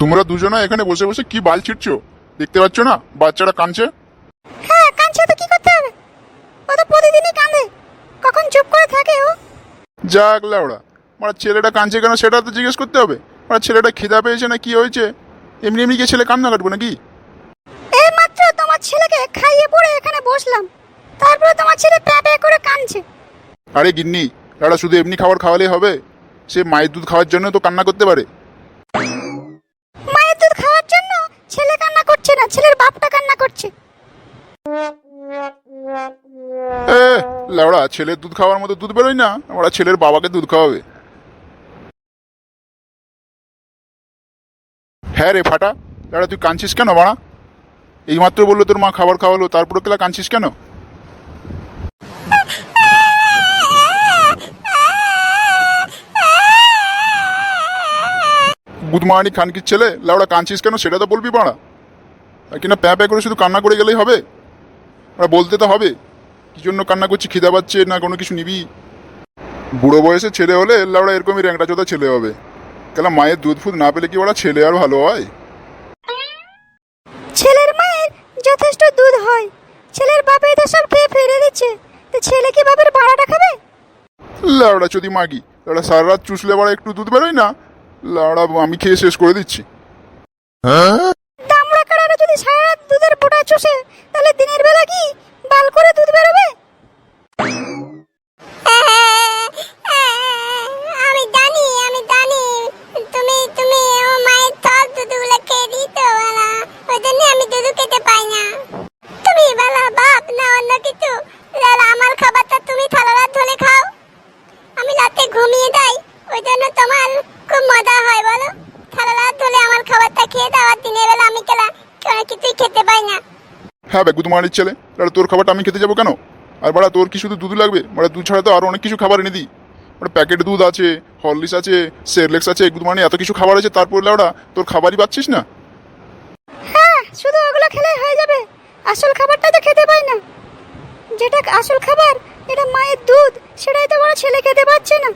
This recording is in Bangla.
তোমরা দুজনা এখানে বসে বসে কি বাল ছিটছো? দেখতে পাচ্ছ না? বাচ্চাটা কাঁদছে? হ্যাঁ কাঁদছে তো কি করতে হবে? ও তো প্রতিদিনই কাঁদে। কখন চুপ করে থাকে ও? যাক লাউড়া মানে ছেলেটা কাঁদছে কেন সেটা তো জিজ্ঞেস করতে হবে। মানে ছেলেটা খিদা পেয়েছে না কি হয়েছে? এমনি এমনি কি ছেলে কান্না কাটবো নাকি? এই মাত্র তোমার ছেলেকে খাইয়ে পড়ে এখানে বসলাম। তারপরে তোমার ছেলে প্যাঁ প্যাঁ করে কাঁদছে। আরে গিন্নি লাউড়া শুধু এমনি খাবার খাওয়ালেই হবে। সে মায়ের দুধ খাওয়ার জন্য তো কান্না করতে পারে। মায়ের দুধ খাওয়ার জন্য? ছেলে কান্না করছে না ছেলের বাপটা কান্না করছে। এ লাউড়া ছেলের দুধ খাওয়ার মতো দুধ বেরোয় না ওরা ছেলের বাবাকে দুধ খাওয়াবে। হ্যাঁ রে ফাটা লাউড়া তুই কাঁদছিস কেন বাড়া এইমাত্র বলল তোর মা খাবার খাওয়ালো তারপরে কেলা কাঁদছিস কেন? বুধমানি খানকির ছেলে? লাউড়া কাঁদছিস কেন? সেটা তো বলবি বাড়া। আর কিনা প্যাঁ প্যাঁ করে শুধু কান্না করে গেলেই হবে? ওরা বলতে তো হবে। কী জন্য কান্না করছি খিদা পাচ্ছে না কোনো কিছু নিবি? বুড়ো বয়সে ছেলে হলে লাউড়া এরকমই র্যাংটা চোদা ছেলে হবে। কেন মায়ের দুধ ফুদ না পেলে কি ওরা ছেলে আর ভালো হয়? ছেলের মায়ের যথেষ্ট দুধ হয়। ছেলের বাপ এদের সব খেয়ে ফেলে দিচ্ছে। তো ছেলে কি বাপের ভাড়াটা খাবে? লাউড়া চোদি মাগি লাউড়া সারা রাত চুষলে বাড়া একটু দুধ বেরোয় না? লাউড়া আমি খেয়ে শেষ করে দিচ্ছি। দামড়া কাড়ারা যদি সারা রাত দুধের পোটা চষে তাহলে দিনের বেলা কি বাল করে দুধ বেরোবে? আমি জানি আমি জানি। তুমি তুমি ও মায়ের সব দুধগুলো খেয়ে দিতো বালা। ওই জন্য আমি দুধ খেতে পাই না। তুমি বালা বাপ না অন্য কিছু। লালা আমার খাবারটা তুমি থালা রাত ধরে খাও। আমি রাতে ঘুমিয়ে যাই ওই জন্য তোমার খুব মজা হয় বলো? থালা রাত ধরে আমার খাবারটা খেয়ে দাও দিনের বেলা আমি কেলা কোনো কিছুই খেতে পাই না। হ্যাঁ বে গুদমানির ছেলে লাউড়া তোর খাবারটা আমি খেতে যাব কেন? আর বাড়া তোর কি শুধু দুধ লাগবে? মানে দুধ ছাড়া তো আরও অনেক কিছু খাবার এনে দিই। মানে প্যাকেট দুধ আছে হরলিক্স আছে সেরলেক্স আছে গুদমানি এত কিছু খাবার আছে তারপর লাউড়া তোর খাবারই পাচ্ছিস না? হ্যাঁ শুধু ওগুলো খেলে হয়ে যাবে। আসল খাবারটা তো খেতে পাই না। যেটা আসল খাবার এটা মায়ের দুধ সেটাই তো বড় ছেলে খেতে পাচ্ছে না।